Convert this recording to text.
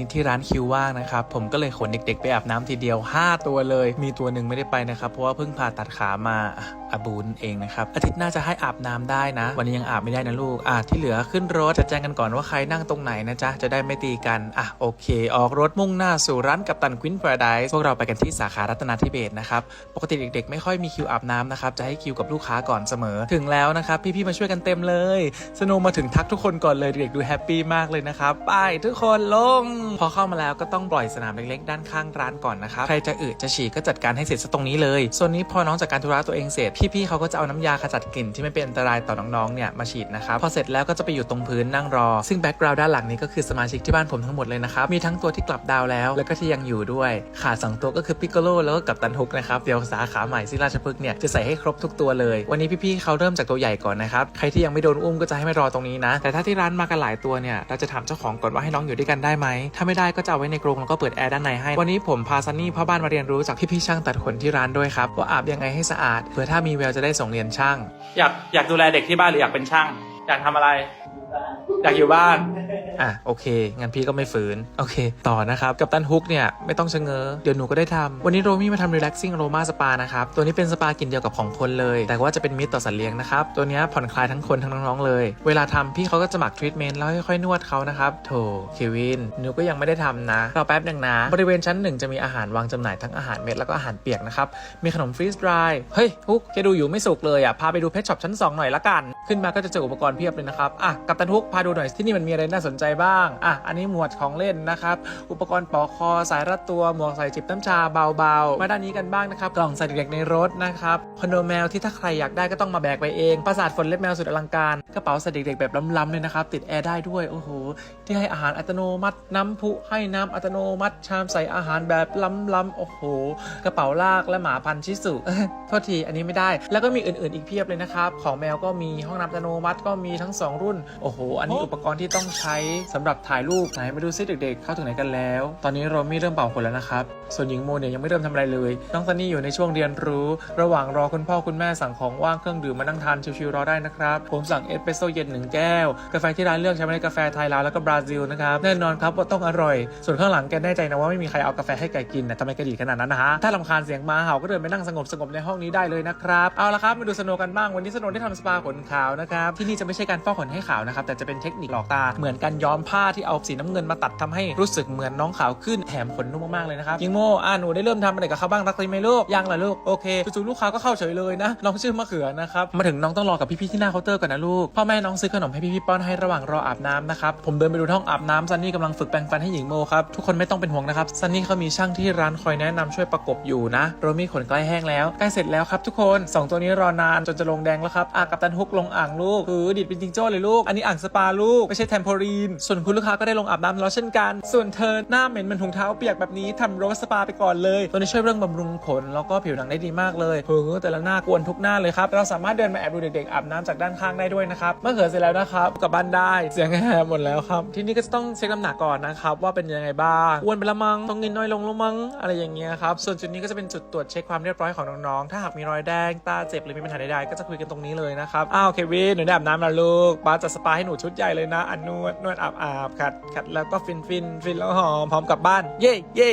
นี้ที่ร้านคิวว่างนะครับ ผมก็เลยขนเด็กๆ ไปอาบน้ำทีเดียว 5 ตัวเลย มีตัวหนึ่งไม่ได้ไปนะครับ เพราะว่าเพิ่งผ่าตัดขามาอาบูนเองนะครับ อาทิตย์หน้าจะให้อาบน้ำได้นะ วันนี้ยังอาบไม่ได้นะลูกอะที่เหลือขึ้นรถจะแจ้งกันก่อนว่าใครนั่งตรงไหนนะจ๊ะจะได้ไม่ตีกันอะโอเค ออกรถมุ่งหน้าสู่ร้านกัปตันควินพาราไดส์พวกเราไปกันที่สาขารัตนาธิเบศนะครับปกติเด็กๆ ไม่ค่อยมีคิวอาบน้ำนะครับจะให้คิวกับลูกค้าก่อนเสมอ ถึงแล้วนะครับพี่ๆมาช่วยกันเต็มเลย สโนว์มาถึงทักทุกคนก่อนเลยเด็กๆดูแฮปปี้มากเลยนะครับไปทุกคนลงพอเข้ามาแล้วก็ต้องปล่อยสนามเล็กๆ ด้านข้างร้านก่อนนะครับ ใครจะอึจะฉี่ก็จัดการให้เสร็จซะตรงนี้เลย ส่วนนี้พอน้องจัดการธุระตัวเองเสร็จ พี่ๆเขาก็จะเอาน้ำยาขจัดกลิ่นที่ไม่เป็นอันตรายต่อน้องๆ เนี่ยมาฉีดนะครับ พอเสร็จแล้วก็จะไปอยู่ตรงพื้นนั่งรอ ซึ่งแบ็กกราวด์ด้านหลังนี้ก็คือสมาชิกที่บ้านผมทั้งหมดเลยนะครับ มีทั้งตัวที่กลับดาวแล้ว แล้วก็ที่ยังอยู่ด้วย ขาดสองตัวก็คือพิกโกโลแล้วก็กัปตันฮุกนะครับ เดี๋ยวสาขาใหม่ที่ราชพฤกษ์เนี่ยจะใส่ให้ครบทุกตัวเลย วันนี้พี่ๆเขาเริ่มจากตัวใหญ่ก่อนนะครับ ใครที่ยังไม่โดนอุ้มก็จะให้ไม่รอตรงนี้นะ แต่ถ้าที่ร้านมากันหลายตัวเนี่ย เราจะถามเจ้าของก่อนว่าให้น้องอยู่ด้วยกันได้ไหมถ้าไม่ได้ก็จะเอาไว้ในกรงแล้วก็เปิดแอร์ด้านในให้ วันนี้ผมพาซันนี่พ่อบ้านมาเรียนรู้จากพี่ๆช่างตัดขนที่ร้านด้วยครับว่าอาบยังไงให้สะอาดเผื่อถ้ามีแววจะได้ส่งเรียนช่าง อยากอยากดูแลเด็กที่บ้านหรืออยากเป็นช่าง อยากทำอะไรอยากอยู่บ้าน อะโอเค งั้นพี่ก็ไม่ฝืน โอเค ต่อนะครับ กับตันฮุกเนี่ย ไม่ต้องชะเง้อ เดี๋ยวหนูก็ได้ทำวันนี้โรมี่มาทำ relaxing aroma spa นะครับ ตัวนี้เป็นสปากินเดียวกับของคนเลย แต่ว่าจะเป็นมิตรต่อสัตว์เลี้ยงนะครับ ตัวนี้ผ่อนคลายทั้งคนทั้งน้องๆเลย เวลาทำพี่เขาก็จะหมักทรีทเมนต์แล้วค่อยๆนวดเขานะครับโถเควิน หนูก็ยังไม่ได้ทำนะรอแป๊บหนึ่งนะ บริเวณชั้นหนึ่งจะมีอาหารวางจำหน่ายทั้งอาหารเม็ดแล้วก็อาหารเปียกนะครับ มีขนมฟรีสดราย เฮ้ยฮุกแกดูอยู่ไม่สุกเลยอะ พาไปดูเพชช็อปชั้น2หน่อยละกัน ขึ้นมาก็จะเจออุปกรณ์เพียบเลยนะครับอะกับตันฮุกพาดูหน่อยที่นี่มันมีอะไรน่าสนใจบ้าง อะ อันนี้หมวดของเล่นนะครับ อุปกรณ์ปอกคอ สายรัดตัว หมวกใส่จิบน้ำชาเบาๆ มาด้านนี้กันบ้างนะครับ กล่องใส่เด็กในรถนะครับ คอนโดแมวที่ถ้าใครอยากได้ก็ต้องมาแบกไปเอง ปราสาทฝนเล็บแมวสุดอลังการ กระเป๋าใส่เด็กๆแบบล้ำๆเลยนะครับ ติดแอร์ได้ด้วย โอ้โห ที่ให้อาหารอัตโนมัติ น้ำพุให้น้ำอัตโนมัติ ชามใส่อาหารแบบล้ำๆ โอ้โห กระเป๋าลากและหมาพันชิสุโทษที อันนี้ไม่ได้ แล้วก็มีอื่นๆ อีกเพียบเลยนะครับ ของแมวก็มี ห้องน้ำอัตโนมัติก็มีทั้ง 2 รุ่น โอ้โห อันนี้อุปกรณ์ที่ต้องใช้สำหรับถ่ายรูปไหนมาดูซิเด็กๆ เข้าถึงไหนกันแล้ว ตอนนี้โรมี่เริ่มเป่าขนแล้วนะครับ ส่วนหญิงโมเนี่ยยังไม่เริ่มทำอะไรเลย น้องซันนี่อยู่ในช่วงเรียนรู้ ระหว่างรอคุณพ่อคุณแม่สั่งของว่างเครื่องดื่มมานั่งทานชิวๆรอได้นะครับ ผมสั่งเอสเปรสโซ่เย็นหนึ่งแก้ว กาแฟที่ร้านเลือกใช้ไม่ได้กาแฟไทยลาวแล้วก็บราซิลนะครับ แน่นอนครับว่าต้องอร่อย ส่วนข้างหลังแกแน่ใจนะว่าไม่มีใครเอากาแฟให้ไก่กินนะทำไมแกดีขนาดนั้นนะฮะ ถ้าลำคาญเสียงมาเห่าก็เดินไปนั่งสงบสงบในห้องนี้ได้เลยนะครับ เอาละครับมาดูสโนกันบ้างวันนี้สโนได้ทำสปาขนขาวนะครับที่นี่จะไม่ใช่การฟอกขนให้ขาวนะครับแต่จะเป็นเทคนิคหลอกตาเหมือนการย้อมผ้าที่เอาสีน้ำเงินมาตัดทำให้รู้สึกเหมือนน้องขาวขึ้นแถมขนนุ่มมากๆเลยนะครับยิงโมอ่าหนูได้เริ่มทำอะไรกับเขาบ้างรักเลยไหมลูกยังเหรอลูกโอเคจู่ๆลูกค้าก็เข้าเฉยเลยนะน้องชื่อมะเขือนะครับมาถึงน้องต้องรอกับพี่ๆที่หน้าเคาน์เตอร์ก่อนนะลูกพ่อแม่น้องซื้อขนมให้พี่ๆป้อนให้ระหว่างรออาบน้ำนะครับผมเดินไปดูห้องอาบน้ำซันนี่กำลังฝึกแปรงฟันให้หญิงโมครับทุกคนไม่ต้องเป็นห่วงนะครับซันนี่เขามีช่างที่ร้านคอยแนะนำช่วยประกบอยู่นะโรมี่ขนใกล้แห้งแล้วใกล้เสร็จแล้วครับทุกคนสองตัวนี้รอนานจนจะลงแดงแล้วครับอะกับตันฮุกลงอ่างลูกคือดิดเป็นจิงโจ้เลยลูกอันนี้อ่างสปาลูก ไม่ใช่แทมโพลีน ส่วนคุณลูกค้าก็ได้ลงอาบน้ำแล้วเช่นกัน ส่วนเธอหน้าเหม็นเหมันถุงเท้าเปียกแบบนี้ทำโรสสปาไปก่อนเลย ตัวนี้ช่วยเรื่องบำรุงขนแล้วก็ผิวหนังได้ดีมากเลยเออแต่ละหน้ากวนทุกหน้าเลยครับ เราสามารถเดินมาแอบดูเด็กๆอาบน้ำจากด้านข้างได้ด้วยนะครับ เมื่อเขือเสร็จแล้วนะครับกลับบ้านได้เสียงแหบหมดแล้วครับที่นี่ก็จะต้องเช็คน้ำหนักก่อนนะครับว่าเป็นยังไงบ้างอ้วนไปละมังต้องกินน้อยลงละมังอะไรอย่างเงี้ยครับส่วนจุดนี้ก็จะเป็นจุดตรวจเช็คความเรียบร้อยของน้องๆถ้าหากมีรอยแดงตาเจ็บหรือมีปัญหาใดๆก็จะคุยกันตรงนี้เลยนะครับอ้าวเควินหนูได้อาบน้ำแล้วลูกป้าจัดสปาให้หนูชุดใหญ่เลยนะอันนวดนวดอาบอาบขัดขัดแล้วก็ฟินฟินฟินแล้วหอมพร้อมกลับบ้าน เย่เย่